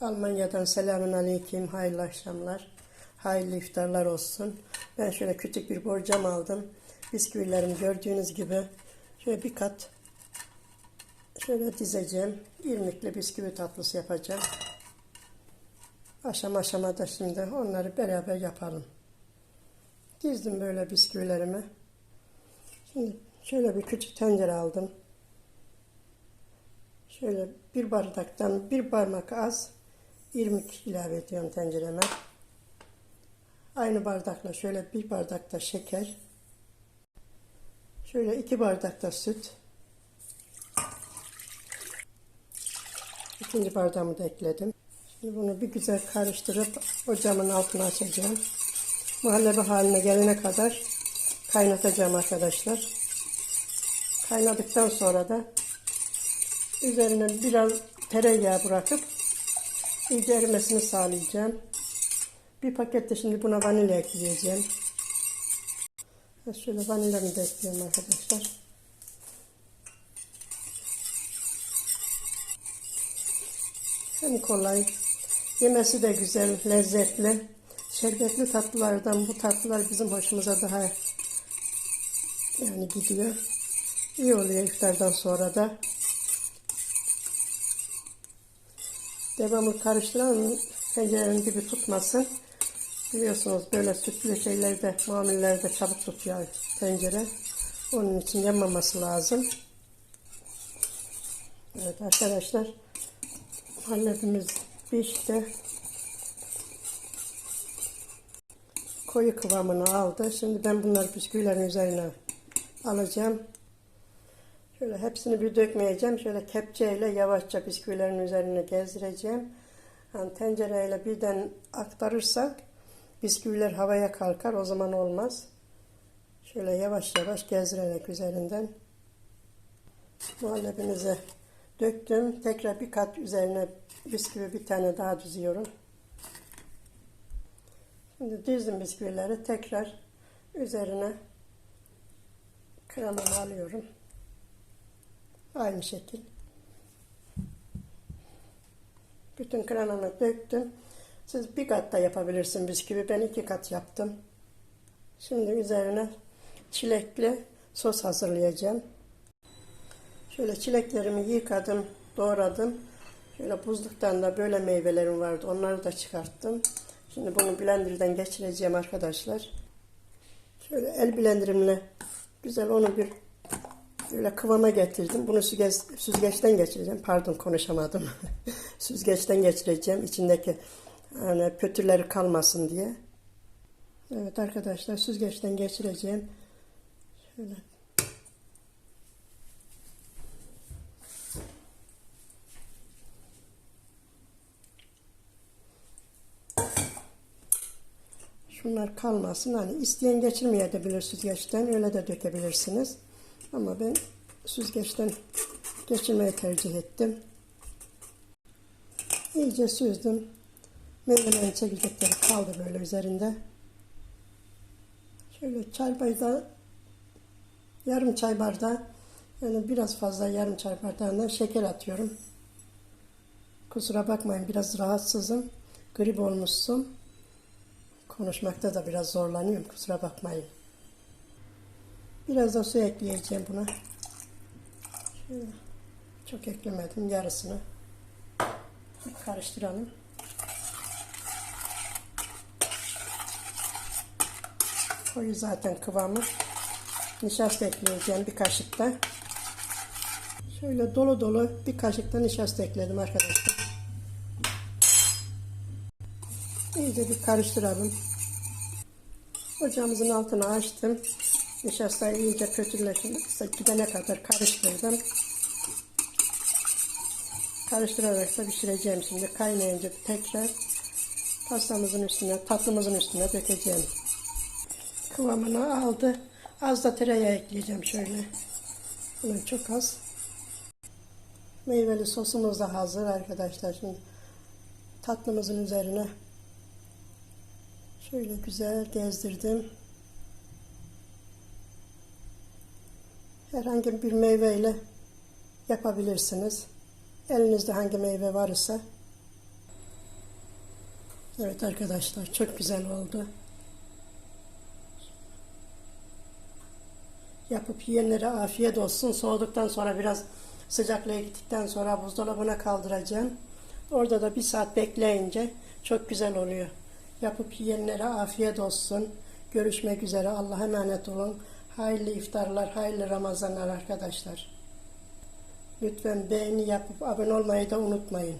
Almanya'dan selamun aleyküm, hayırlı akşamlar, hayırlı iftarlar olsun. Ben şöyle küçük bir borcam aldım. Bisküvilerimi gördüğünüz gibi şöyle bir kat şöyle dizeceğim. İrmikli bisküvi tatlısı yapacağım. Aşama aşamada şimdi onları beraber yapalım. Dizdim böyle bisküvilerimi. Şimdi şöyle bir küçük tencere aldım. Şöyle bir bardaktan bir parmak az irmik ilave ediyorum tencereme. Aynı bardakla şöyle bir bardakta şeker. Şöyle iki bardakta süt. İkinci bardağımı da ekledim. Şimdi bunu bir güzel karıştırıp ocağımın altına açacağım. Muhallebi haline gelene kadar kaynatacağım arkadaşlar. Kaynadıktan sonra da üzerine biraz tereyağı bırakıp iyice erimesini sağlayacağım. Bir paket de şimdi buna vanilya ekleyeceğim. Şöyle vanilyamı da ekliyorum arkadaşlar. Hem kolay, yemesi de güzel, lezzetli. Şerbetli tatlılardan bu tatlılar bizim hoşumuza daha yani gidiyor. İyi oluyor iftardan sonra da. Devamlı karıştıran tencerenin gibi tutmasın. Biliyorsunuz böyle sütlü şeylerde, muamellerde çabuk tutuyor tencere. Onun için yanmaması lazım. Evet arkadaşlar. Halledimiz pişti. Koyu kıvamını aldı. Şimdi ben bunları bisküvilerin üzerine alacağım. Şöyle hepsini bir dökmeyeceğim. Şöyle kepçeyle yavaşça bisküvilerin üzerine gezdireceğim. Yani tencereyle birden aktarırsak bisküviler havaya kalkar. O zaman olmaz. Şöyle yavaş yavaş gezdirerek üzerinden muhallebimizi döktüm. Tekrar bir kat üzerine bisküvi bir tane daha düzüyorum. Şimdi dizdim bisküvileri tekrar üzerine kremamı alıyorum. Aynı şekil. Bütün kremamı döktüm. Siz bir kat da yapabilirsiniz bisküvi. Ben iki kat yaptım. Şimdi üzerine çilekli sos hazırlayacağım. Şöyle çileklerimi yıkadım, doğradım. Şöyle buzluktan da böyle meyvelerim vardı. Onları da çıkarttım. Şimdi bunu blenderdan geçireceğim arkadaşlar. Şöyle el blenderimle güzel onu bir böyle kıvama getirdim. Bunu süzgeç, süzgeçten geçireceğim. Pardon konuşamadım. süzgeçten geçireceğim. İçindeki yani pötürleri kalmasın diye. Evet arkadaşlar süzgeçten geçireceğim. Şöyle Şunlar kalmasın. Hani isteyen geçirmeye de bilir süzgeçten. Öyle de dökebilirsiniz. Ama ben süzgeçten geçirmeyi tercih ettim. İyice süzdüm. Meyvelerin çekirdekleri kaldı böyle üzerinde. Şöyle çay bardağı yarım çay bardağı yani biraz fazla yarım çay bardağından şeker atıyorum. Kusura bakmayın biraz rahatsızım. Grip olmuşsun. Konuşmakta da biraz zorlanıyorum. Kusura bakmayın. Biraz da su ekleyeceğim buna. Şöyle. Çok eklemedim. Yarısını. Karıştıralım. Koyu zaten kıvamı. Nişasta ekleyeceğim bir kaşık da. Şöyle dolu dolu bir kaşık da nişasta ekledim arkadaşlar. İyice bir karıştıralım. Ocağımızın altını açtım. Nişastayı iyice kötüleşin gidene kadar karıştırdım. Karıştırarak da pişireceğim şimdi. Kaynayınca tekrar pastamızın üstüne, tatlımızın üstüne dökeceğim. Kıvamını aldı. Az da tereyağı ekleyeceğim şöyle. Bunu çok az. Meyveli sosumuz da hazır arkadaşlar. Şimdi tatlımızın üzerine şöyle güzel gezdirdim. Herhangi bir meyveyle yapabilirsiniz. Elinizde hangi meyve varsa. Evet arkadaşlar çok güzel oldu. Yapıp yiyenlere afiyet olsun. Soğuduktan sonra biraz sıcaklığa gittikten sonra buzdolabına kaldıracağım. Orada da bir saat bekleyince çok güzel oluyor. Yapıp yiyenlere afiyet olsun. Görüşmek üzere. Allah'a emanet olun. Hayırlı iftarlar, hayırlı Ramazanlar arkadaşlar. Lütfen beğeni yapıp abone olmayı da unutmayın.